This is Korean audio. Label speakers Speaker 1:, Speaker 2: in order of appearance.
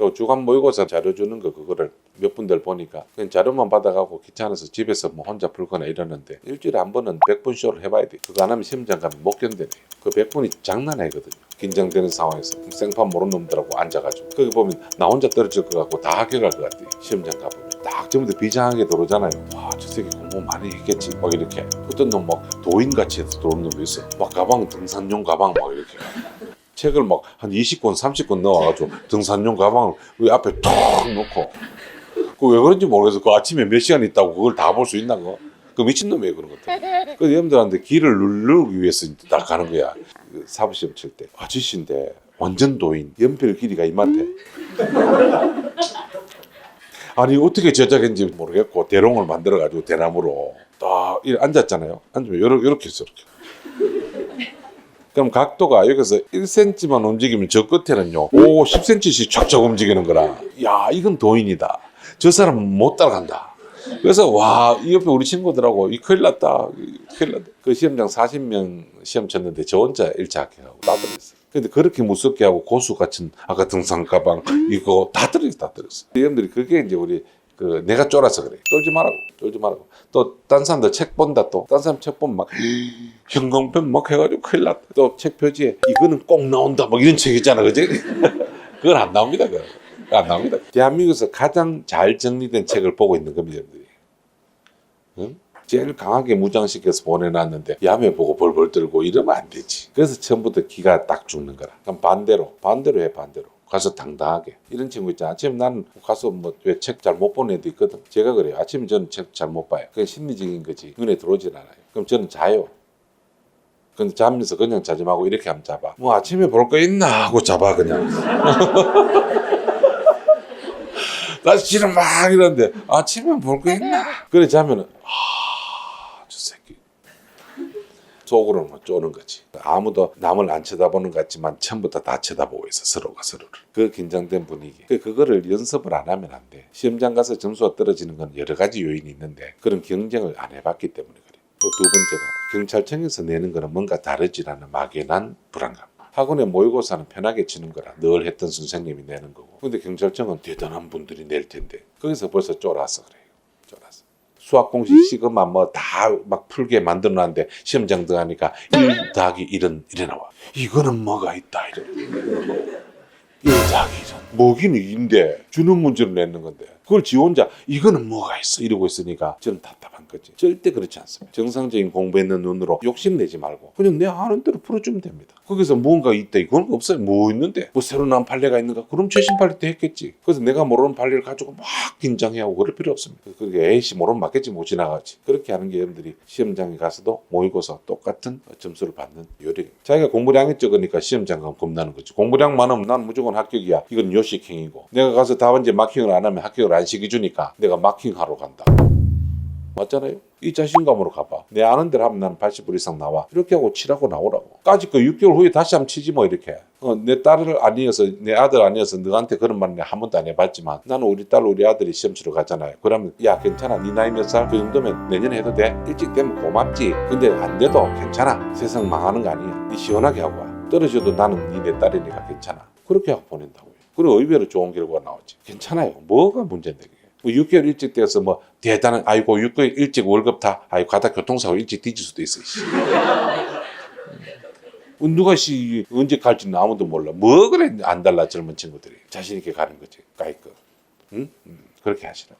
Speaker 1: 그리고 주간 모의고사 자료 주는 거 그거를 몇 분들 보니까 그냥 자료만 받아가고 귀찮아서 집에서 뭐 혼자 풀거나 이러는데 일주일에 한 번은 100분 쇼를 해봐야 돼. 그거 안 하면 시험장 가면 못 견뎌내요. 그 100분이 장난 아니거든요. 긴장되는 상황에서 생판 모르는 놈들하고 앉아가지고 거기 보면 나 혼자 떨어질 것 같고 다 합격할 것 같아. 시험장 가보면 딱 전부 다 비장하게 들어오잖아요. 와 저 새끼 공부 많이 했겠지. 막 이렇게 어떤 놈 막 도인같이 해서 들어오는 놈도 있어. 막 가방 등산용 가방 막 이렇게. 책을 막 한 20권, 30권 넣어가지고 등산용 가방을 그 앞에 톡 놓고 그 왜 그런지 모르겠어. 그 아침에 몇 시간 있다고 그걸 다 볼 수 있나 그? 그 미친놈이에요 그런 것들. 그 여러분들한테 길을 누르기 위해서 딱 가는 거야. 그 사부시험 칠 때 아저씨인데 완전 도인 연필 길이가 이만해. 아니 어떻게 제작했는지 모르겠고 대롱을 만들어 가지고 대나무로 딱 앉았잖아요. 앉으면 이렇게 이렇게 이렇게. 그럼 각도가 여기서 1cm만 움직이면 저 끝에는요 5, 10cm씩 촥촥 움직이는 거라. 야 이건 도인이다. 저 사람은 못 따라간다. 그래서 와 이 옆에 우리 친구들하고 이 큰일 났다. 이 큰일 났다. 그 시험장 40명 시험 쳤는데 저 혼자 1차 합격하고 다 들었어 근데 그렇게 무섭게 하고 고수 같은 아까 등산 가방 이거 다 들었어 다 들었어. 여러분들이 그게 이제 우리 그 내가 쫄아서 그래. 쫄지 말라고 쫄지 말라고. 또 딴 사람들 책 본다 또. 딴 사람 책 보면 막 형광펜 막 해가지고 큰일 났다. 또 책 표지에 이거는 꼭 나온다. 막 이런 책 있잖아 그지? 그건 안 나옵니다 그건. 안 나옵니다. 대한민국에서 가장 잘 정리된 책을 보고 있는 겁니다 응? 제일 강하게 무장시켜서 보내놨는데 야매 보고 벌벌 떨고 이러면 안 되지. 그래서 처음부터 기가 딱 죽는 거라. 그럼 반대로 반대로 해 반대로 가서 당당하게. 이런 친구 있잖아. 아침 나는 가서 뭐 왜 책 잘 못 보는 애도 있거든. 제가 그래요. 아침에 저는 책 잘 못 봐요. 그게 심리적인 거지. 눈에 들어오진 않아요. 그럼 저는 자요. 근데 자면서 그냥 자지 말고 이렇게 하면 잡아 뭐 아침에 볼 거 있나 하고 잡아 그냥. 나 지금 막 이러는데 아침에 볼 거 있나? 그래 자면은 새끼 속으로는 뭐 쪼는 거지. 아무도 남을 안 쳐다보는 것 같지만 처음부터 다 쳐다보고 있어 서로가 서로를. 그 긴장된 분위기. 그 그거를 연습을 안 하면 안 돼. 시험장 가서 점수가 떨어지는 건 여러 가지 요인이 있는데 그런 경쟁을 안 해봤기 때문에 그래. 또 두 번째가 경찰청에서 내는 거는 뭔가 다르지라는 막연한 불안감. 학원의 모의고사는 편하게 치는 거라 늘 했던 선생님이 내는 거고. 근데 경찰청은 대단한 분들이 낼 텐데 거기서 벌써 쫄아서 그래요. 쫄아서. 수학 공식 시그마 뭐 다 막 풀게 만들어 놨는데 시험장 들어가니까 1 더하기 1은 이래 나와. 이거는 뭐가 있다 이래. 1 더하기 1은 뭐기는 2인데 주는 문제로 내는 건데 그걸 지 혼자 이거는 뭐가 있어 이러고 있으니까 저는 답답한 거지. 절대 그렇지 않습니다. 정상적인 공부했는 눈으로 욕심내지 말고 그냥 내 아는 대로 풀어주면 됩니다. 거기서 뭔가 있다 이건 없어요. 뭐 있는데 뭐 새로 나온 판례가 있는가? 그럼 최신 판례 때 했겠지. 그래서 내가 모르는 판례를 가지고 막 긴장해하고 그럴 필요 없습니다. 그게 에이씨 모르면 맞겠지 못 지나가지. 그렇게 하는 게 여러분들이 시험장에 가서도 모의고사 똑같은 점수를 받는 요령. 자기가 공부량이 적으니까 시험장 가면 겁나는 거지. 공부량 많으면 난 무조건 합격이야. 이건 요식행위고. 내가 가서 답안지 마킹을 안 하면 합격을 안 시켜주니까 내가 마킹하러 간다. 맞잖아요. 이 자신감으로 가봐. 내 아는 대로 하면 나는 80불 이상 나와. 이렇게 하고 치라고 나오라고. 까짓 거 6개월 후에 다시 한번 치지 뭐 이렇게. 어, 내 딸을 아니어서 내 아들 아니어서 너한테 그런 말은 한 번도 안 해봤지만 나는 우리 딸 우리 아들이 시험 치러 가잖아요. 그러면 야 괜찮아. 네 나이 몇 살? 그 정도면 내년에 해도 돼. 일찍 되면 고맙지. 근데 안 돼도 괜찮아. 세상 망하는 거 아니야. 네 시원하게 하고 와. 떨어져도 나는 니네 딸이니까 괜찮아. 그렇게 하고 보낸다고요. 그리고 의외로 좋은 결과가 나오지. 괜찮아요. 뭐가 문제인데 그게. 뭐 6개월 일찍 돼서 뭐 대단한 아이고 6개월 일찍 월급 다 아이고 가다 교통사고 일찍 뒤질 수도 있어. 씨. 음, 누가 씨 언제 갈지는 아무도 몰라. 뭐 그래 안 달라 젊은 친구들이 자신 있게 가는 거지. 까이거. 응? 음, 그렇게 하시라.